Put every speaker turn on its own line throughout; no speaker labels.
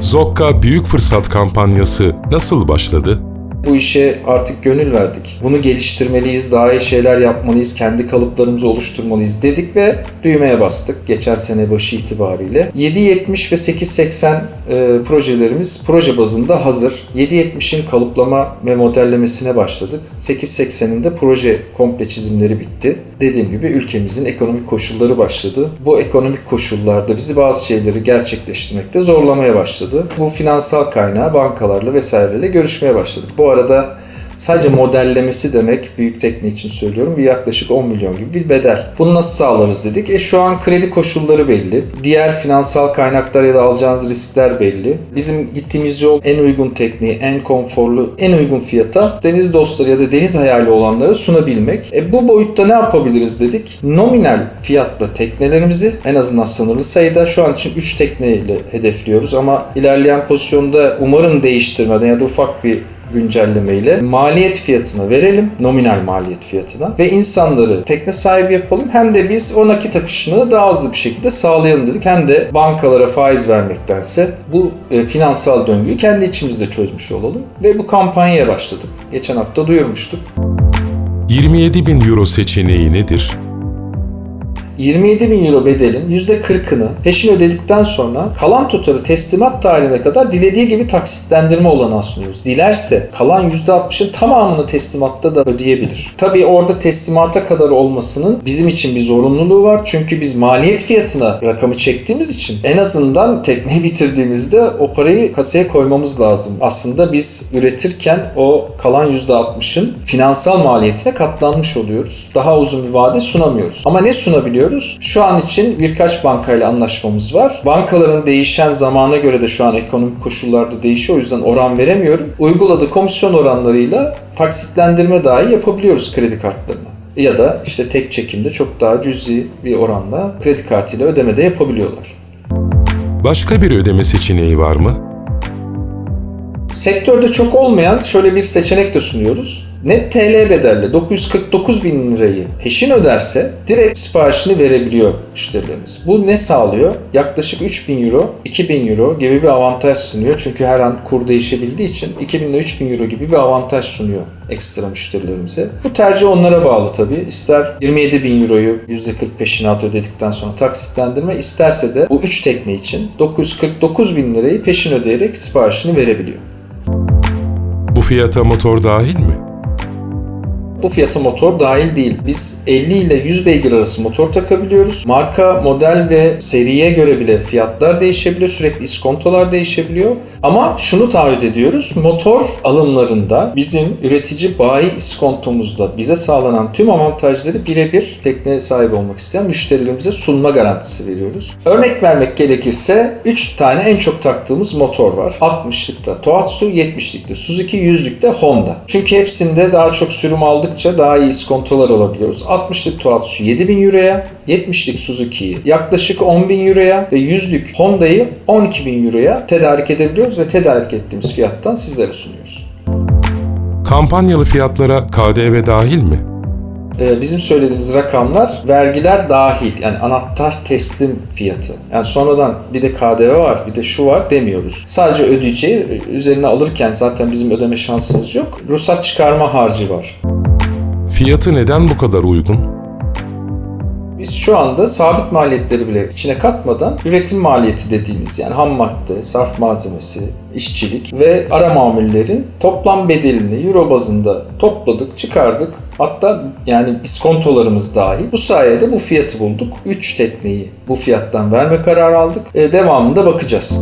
Zokka Büyük Fırsat kampanyası nasıl başladı?
Bu işe artık gönül verdik. Bunu geliştirmeliyiz, daha iyi şeyler yapmalıyız, kendi kalıplarımızı oluşturmalıyız dedik ve düğmeye bastık geçen sene başı itibariyle. 7.70 ve 8.80 e, projelerimiz proje bazında hazır. 7.70'in kalıplama ve modellemesine başladık. 8.80'in de proje komple çizimleri bitti. Dediğim gibi ülkemizin ekonomik koşulları başladı. Bu ekonomik koşullarda bizi bazı şeyleri gerçekleştirmekte zorlamaya başladı. Bu finansal kaynağı bankalarla vesaireyle görüşmeye başladık. Bu arada sadece modellemesi demek büyük tekne için söylüyorum bir yaklaşık 10 milyon gibi bir bedel. Bunu nasıl sağlarız dedik. E şu an kredi koşulları belli. Diğer finansal kaynaklar ya da alacağınız riskler belli. Bizim gittiğimiz yol en uygun tekniği, en konforlu, en uygun fiyata deniz dostları ya da deniz hayali olanlara sunabilmek. E bu boyutta ne yapabiliriz dedik. Nominal fiyatla teknelerimizi en azından sınırlı sayıda şu an için 3 tekneyle hedefliyoruz ama ilerleyen pozisyonda umarım değiştirmeden ya da ufak bir güncellemeyle maliyet fiyatına verelim. Nominal maliyet fiyatına. Ve insanları tekne sahibi yapalım. Hem de biz o nakit akışını daha hızlı bir şekilde sağlayalım dedik. Hem de bankalara faiz vermektense bu e, finansal döngüyü kendi içimizde çözmüş olalım. Ve bu kampanyaya başladık. Geçen hafta duyurmuştuk.
27 bin euro seçeneği nedir?
27 bin euro bedelin %40'ını peşin ödedikten sonra kalan tutarı teslimat tarihine kadar dilediği gibi taksitlendirme olanağı sunuyoruz. Dilerse kalan %60'ın tamamını teslimatta da ödeyebilir. Tabii orada teslimata kadar olmasının bizim için bir zorunluluğu var. Çünkü biz maliyet fiyatına rakamı çektiğimiz için en azından tekneyi bitirdiğimizde o parayı kasaya koymamız lazım. Aslında biz üretirken o kalan %60'ın finansal maliyetine katlanmış oluyoruz. Daha uzun bir vade sunamıyoruz. Ama ne sunabiliyoruz? Şu an için birkaç bankayla anlaşmamız var. Bankaların değişen zamana göre de şu an ekonomik koşullarda değişiyor. O yüzden oran veremiyorum. Uyguladığı komisyon oranlarıyla taksitlendirme dahi yapabiliyoruz kredi kartlarına. Ya da işte tek çekimde çok daha cüzi bir oranla kredi kartıyla ödeme de yapabiliyorlar.
Başka bir ödeme seçeneği var mı?
Sektörde çok olmayan şöyle bir seçenek de sunuyoruz. Net TL bedelle 949 bin lirayı peşin öderse direkt siparişini verebiliyor müşterilerimiz. Bu ne sağlıyor? Yaklaşık 3000 euro, 2000 euro gibi bir avantaj sunuyor. Çünkü her an kur değişebildiği için 2000 ile 3000 euro gibi bir avantaj sunuyor ekstra müşterilerimize. Bu tercih onlara bağlı tabii. İster 27 bin euroyu %40 peşinat ödedikten sonra taksitlendirme, isterse de bu 3 tekne için 949 bin lirayı peşin ödeyerek siparişini verebiliyor.
Bu fiyata motor dahil mi?
Bu fiyata motor dahil değil. Biz 50 ile 100 beygir arası motor takabiliyoruz. Marka, model ve seriye göre bile fiyatlar değişebiliyor. Sürekli iskontolar değişebiliyor. Ama şunu taahhüt ediyoruz. Motor alımlarında bizim üretici bayi iskontomuzda bize sağlanan tüm avantajları birebir tekne sahibi olmak isteyen müşterilerimize sunma garantisi veriyoruz. Örnek vermek gerekirse 3 tane en çok taktığımız motor var. 60'lıkta Tohatsu, 70'likte Suzuki, 100'lükte Honda. Çünkü hepsinde daha çok sürüm aldıkça daha iyi iskontolar alabiliyoruz. 60'lık Tohatsu 7000 euroya, 70'lik Suzuki'yi yaklaşık 10.000 euroya ve 100'lük Honda'yı 12.000 euroya tedarik edebiliyoruz ve tedarik ettiğimiz fiyattan sizlere sunuyoruz.
Kampanyalı fiyatlara KDV dahil mi?
Ee, Bizim söylediğimiz rakamlar vergiler dahil yani anahtar teslim fiyatı. Yani sonradan bir de KDV var bir de şu var demiyoruz. Sadece ödeyeceği üzerine alırken zaten bizim ödeme şansımız yok. Ruhsat çıkarma harcı var.
Fiyatı neden bu kadar uygun?
Biz şu anda sabit maliyetleri bile içine katmadan üretim maliyeti dediğimiz yani ham madde, sarf malzemesi, işçilik ve ara mamullerin toplam bedelini euro bazında topladık, çıkardık. Hatta yani iskontolarımız dahil. Bu sayede bu fiyatı bulduk. 3 tekneyi bu fiyattan verme kararı aldık. E, devamında bakacağız.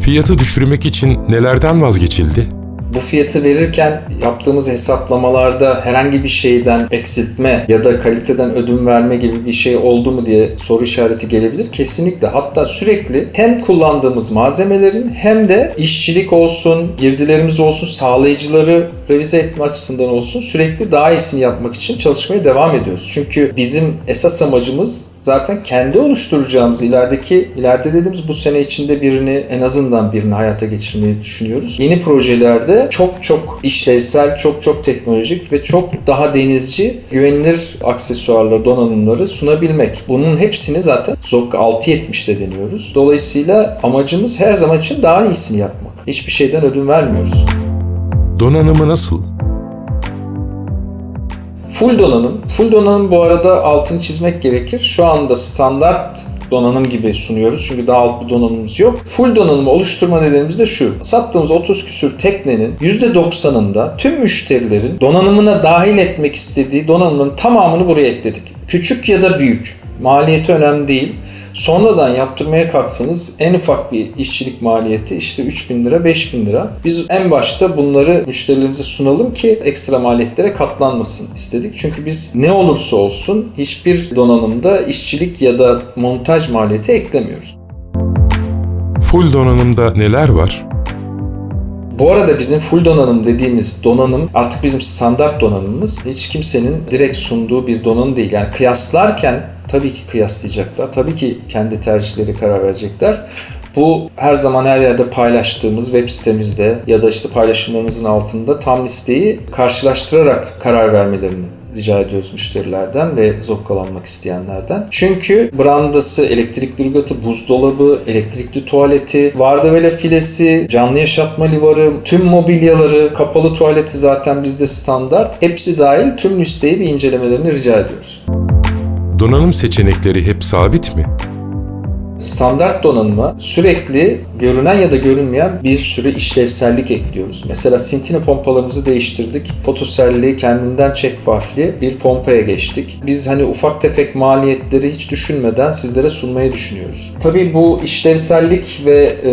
Fiyatı düşürmek için nelerden vazgeçildi?
Bu fiyatı verirken yaptığımız hesaplamalarda herhangi bir şeyden eksiltme ya da kaliteden ödün verme gibi bir şey oldu mu diye soru işareti gelebilir. Kesinlikle hatta sürekli hem kullandığımız malzemelerin hem de işçilik olsun, girdilerimiz olsun, sağlayıcıları revize etme açısından olsun sürekli daha iyisini yapmak için çalışmaya devam ediyoruz. Çünkü bizim esas amacımız zaten kendi oluşturacağımız ilerideki ileride dediğimiz bu sene içinde birini en azından birini hayata geçirmeyi düşünüyoruz. Yeni projelerde çok çok işlevsel, çok çok teknolojik ve çok daha denizci, güvenilir aksesuarları, donanımları sunabilmek. Bunun hepsini zaten Zokka 670'te deniyoruz. Dolayısıyla amacımız her zaman için daha iyisini yapmak. Hiçbir şeyden ödün vermiyoruz.
Donanımı nasıl?
Full donanım. Full donanım bu arada altını çizmek gerekir. Şu anda standart donanım gibi sunuyoruz. Çünkü daha alt bir donanımımız yok. Full donanımı oluşturma nedenimiz de şu. Sattığımız 30 küsür teknenin %90'ında tüm müşterilerin donanımına dahil etmek istediği donanımın tamamını buraya ekledik. Küçük ya da büyük. Maliyeti önemli değil. Sonradan yaptırmaya kalksanız en ufak bir işçilik maliyeti işte 3000 lira 5000 lira. Biz en başta bunları müşterilerimize sunalım ki ekstra maliyetlere katlanmasın istedik. Çünkü biz ne olursa olsun hiçbir donanımda işçilik ya da montaj maliyeti eklemiyoruz.
Full donanımda neler var?
Bu arada bizim full donanım dediğimiz donanım artık bizim standart donanımımız. Hiç kimsenin direkt sunduğu bir donanım değil. Yani kıyaslarken tabii ki kıyaslayacaklar. Tabii ki kendi tercihleri karar verecekler. Bu her zaman her yerde paylaştığımız web sitemizde ya da işte paylaşımlarımızın altında tam listeyi karşılaştırarak karar vermelerini rica ediyoruz müşterilerden ve zokkalanmak isteyenlerden. Çünkü brandası, elektrikli ırgatı, buzdolabı, elektrikli tuvaleti, vardevele filesi, canlı yaşatma livarı, tüm mobilyaları, kapalı tuvaleti zaten bizde standart. Hepsi dahil tüm listeyi bir incelemelerini rica ediyoruz.
Donanım seçenekleri hep sabit mi?
Standart donanıma sürekli görünen ya da görünmeyen bir sürü işlevsellik ekliyoruz. Mesela Sintine pompalarımızı değiştirdik. Fotoselli, kendinden şeffafli bir pompaya geçtik. Biz hani ufak tefek maliyetleri hiç düşünmeden sizlere sunmayı düşünüyoruz. Tabii bu işlevsellik ve e,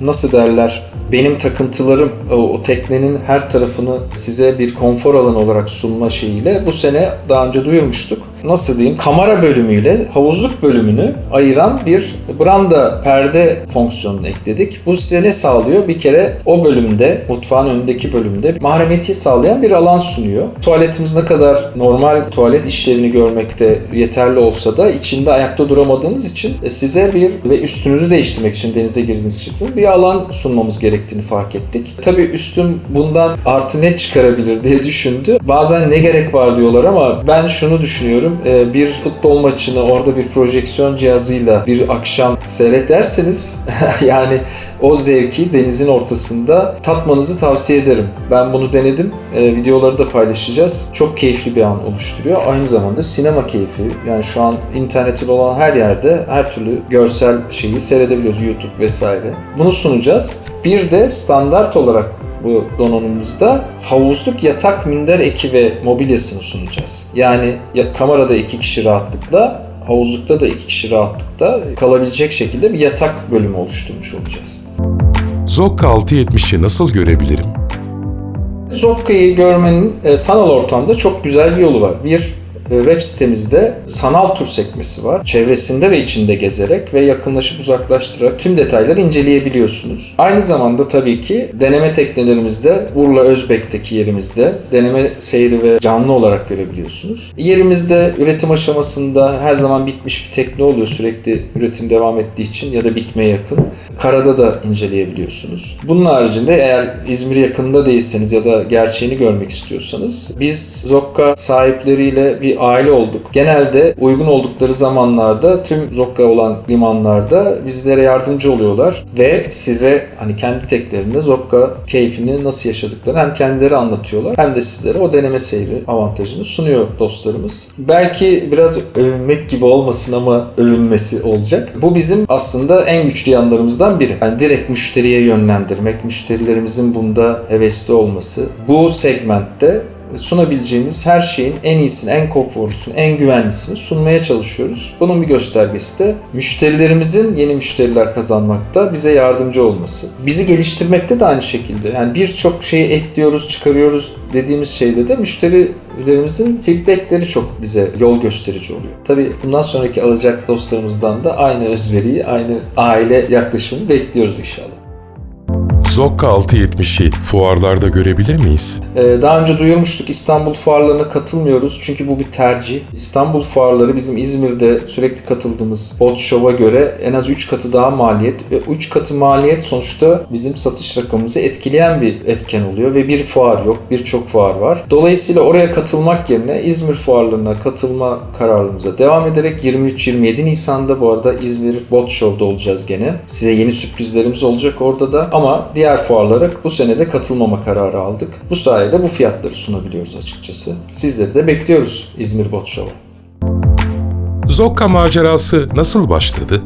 nasıl derler benim takıntılarım o, o teknenin her tarafını size bir konfor alanı olarak sunma şeyiyle bu sene daha önce duyurmuştuk. Nasıl diyeyim? Kamera bölümüyle havuzluk bölümünü ayıran bir branda perde fonksiyonunu ekledik. Bu size ne sağlıyor? Bir kere o bölümde, mutfağın önündeki bölümde mahremiyeti sağlayan bir alan sunuyor. Tuvaletimiz ne kadar normal tuvalet işlevini görmekte yeterli olsa da içinde ayakta duramadığınız için size bir ve üstünüzü değiştirmek için denize girdiğiniz çıktığınız bir alan sunmamız gerektiğini fark ettik. Tabii üstüm bundan artı ne çıkarabilir diye düşündü. Bazen ne gerek var diyorlar ama ben şunu düşünüyorum. Ee, Bir futbol maçını orada bir projeksiyon cihazıyla bir akşam seyrederseniz yani o zevki denizin ortasında tatmanızı tavsiye ederim. Ben bunu denedim. Ee, videoları da paylaşacağız. Çok keyifli bir an oluşturuyor. Aynı zamanda sinema keyfi. Yani şu an internetin olan her yerde her türlü görsel şeyi seyredebiliyoruz. YouTube vesaire. Bunu sunacağız. Bir de standart olarak bu donanımımızda havuzluk yatak minder eki ve mobilyasını sunacağız. Yani ya- kamerada iki kişi rahatlıkla, havuzlukta da iki kişi rahatlıkla kalabilecek şekilde bir yatak bölümü oluşturmuş olacağız.
Zokka 670'i nasıl görebilirim?
Zokka'yı görmenin e, sanal ortamda çok güzel bir yolu var. Bir web sitemizde sanal tur sekmesi var. Çevresinde ve içinde gezerek ve yakınlaşıp uzaklaştırarak tüm detayları inceleyebiliyorsunuz. Aynı zamanda tabii ki deneme teknelerimizde Urla Özbek'teki yerimizde deneme seyri ve canlı olarak görebiliyorsunuz. Yerimizde üretim aşamasında her zaman bitmiş bir tekne oluyor sürekli üretim devam ettiği için ya da bitmeye yakın. Karada da inceleyebiliyorsunuz. Bunun haricinde eğer İzmir yakınında değilseniz ya da gerçeğini görmek istiyorsanız biz Zokka sahipleriyle bir aile olduk. Genelde uygun oldukları zamanlarda tüm Zokka olan limanlarda bizlere yardımcı oluyorlar ve size hani kendi teklerinde Zokka keyfini nasıl yaşadıklarını hem kendileri anlatıyorlar hem de sizlere o deneme seyri avantajını sunuyor dostlarımız. Belki biraz övünmek gibi olmasın ama övünmesi olacak. Bu bizim aslında en güçlü yanlarımızdan biri. Yani direkt müşteriye yönlendirmek, müşterilerimizin bunda hevesli olması. Bu segmentte sunabileceğimiz her şeyin en iyisini, en konforlusunu, en güvenlisini sunmaya çalışıyoruz. Bunun bir göstergesi de müşterilerimizin yeni müşteriler kazanmakta bize yardımcı olması. Bizi geliştirmekte de aynı şekilde. Yani birçok şeyi ekliyoruz, çıkarıyoruz dediğimiz şeyde de müşterilerimizin feedbackleri çok bize yol gösterici oluyor. Tabii bundan sonraki alacak dostlarımızdan da aynı özveriyi, aynı aile yaklaşımını bekliyoruz inşallah.
Zokka 670'i fuarlarda görebilir miyiz?
Ee, Daha önce duyurmuştuk İstanbul fuarlarına katılmıyoruz çünkü bu bir tercih. İstanbul fuarları bizim İzmir'de sürekli katıldığımız bot show'a göre en az 3 katı daha maliyet. 3 katı maliyet sonuçta bizim satış rakamımızı etkileyen bir etken oluyor ve bir fuar yok, birçok fuar var. Dolayısıyla oraya katılmak yerine İzmir fuarlarına katılma kararımıza devam ederek 23-27 Nisan'da bu arada İzmir Bot Show'da olacağız gene. Size yeni sürprizlerimiz olacak orada da ama diğer fuarlara bu sene de katılmama kararı aldık. Bu sayede bu fiyatları sunabiliyoruz açıkçası. Sizleri de bekliyoruz İzmir Bot Show'a.
Zokka macerası nasıl başladı?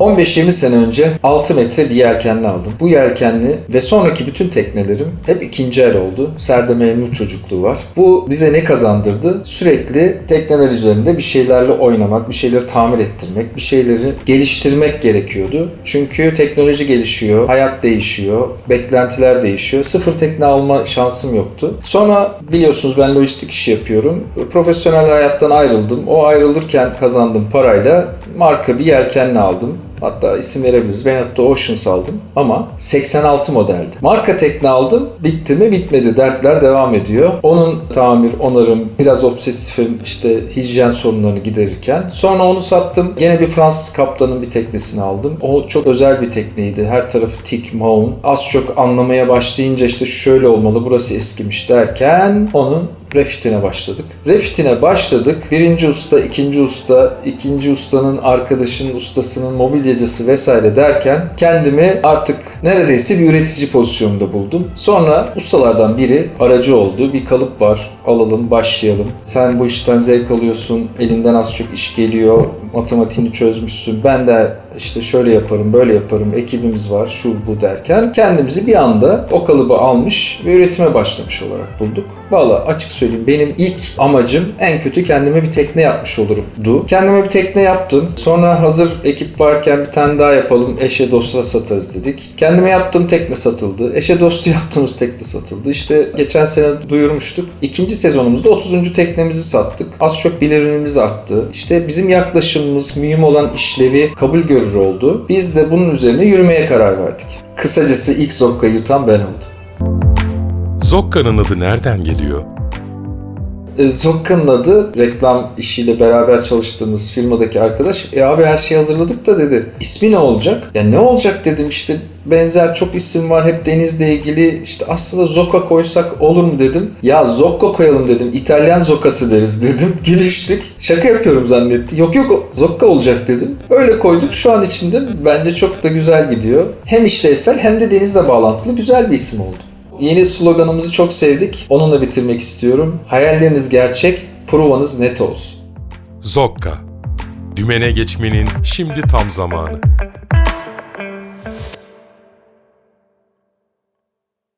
15-20 sene önce 6 metre bir yelkenli aldım. Bu yelkenli ve sonraki bütün teknelerim hep ikinci el oldu. Serde memnun çocukluğu var. Bu bize ne kazandırdı? Sürekli tekneler üzerinde bir şeylerle oynamak, bir şeyleri tamir ettirmek, bir şeyleri geliştirmek gerekiyordu. Çünkü teknoloji gelişiyor, hayat değişiyor, beklentiler değişiyor. Sıfır tekne alma şansım yoktu. Sonra biliyorsunuz ben lojistik işi yapıyorum. Profesyonel hayattan ayrıldım. O ayrılırken kazandığım parayla marka bir yelkenli aldım. Hatta isim verebiliriz. Ben hatta Oceans aldım ama 86 modeldi. Marka tekne aldım. Bitti mi? Bitmedi. Dertler devam ediyor. Onun tamir, onarım, biraz obsesifim işte hijyen sorunlarını giderirken. Sonra onu sattım. Gene bir Fransız kaptanın bir teknesini aldım. O çok özel bir tekneydi. Her tarafı tik, maun. Az çok anlamaya başlayınca işte şöyle olmalı, burası eskimiş derken onun refitine başladık. Refitine başladık. Birinci usta, ikinci usta, ikinci ustanın arkadaşının ustasının mobilyacısı vesaire derken kendimi artık neredeyse bir üretici pozisyonunda buldum. Sonra ustalardan biri aracı oldu. Bir kalıp var. Alalım, başlayalım. Sen bu işten zevk alıyorsun. Elinden az çok iş geliyor. Matematiğini çözmüşsün. Ben de işte şöyle yaparım, böyle yaparım. Ekibimiz var, şu bu derken kendimizi bir anda o kalıbı almış ve üretime başlamış olarak bulduk. Valla açık söyleyeyim benim ilk amacım en kötü kendime bir tekne yapmış olurumdu. Kendime bir tekne yaptım. Sonra hazır ekip varken bir tane daha yapalım. Eşe dosta satarız dedik. Kendime yaptığım tekne satıldı. Eşe dostu yaptığımız tekne satıldı. İşte geçen sene duyurmuştuk. İkinci sezonumuzda 30. teknemizi sattık. Az çok bilirimiz arttı. İşte bizim yaklaşımımız, mühim olan işlevi kabul görür oldu. Biz de bunun üzerine yürümeye karar verdik. Kısacası ilk zokka yutan ben oldum.
Zokka'nın adı nereden geliyor?
E, Zokka'nın adı reklam işiyle beraber çalıştığımız firmadaki arkadaş e abi her şeyi hazırladık da dedi. İsmi ne olacak? Ya ne olacak dedim işte benzer çok isim var hep denizle ilgili işte aslında Zocca koysak olur mu dedim. Ya Zocca koyalım dedim. İtalyan Zocca'sı deriz dedim. Gülüştük. Şaka yapıyorum zannetti. Yok yok Zocca olacak dedim. Öyle koyduk. Şu an içinde bence çok da güzel gidiyor. Hem işlevsel hem de denizle bağlantılı güzel bir isim oldu. Yeni sloganımızı çok sevdik. Onunla bitirmek istiyorum. Hayalleriniz gerçek, provanız net olsun.
Zokka. Dümene geçmenin şimdi tam zamanı.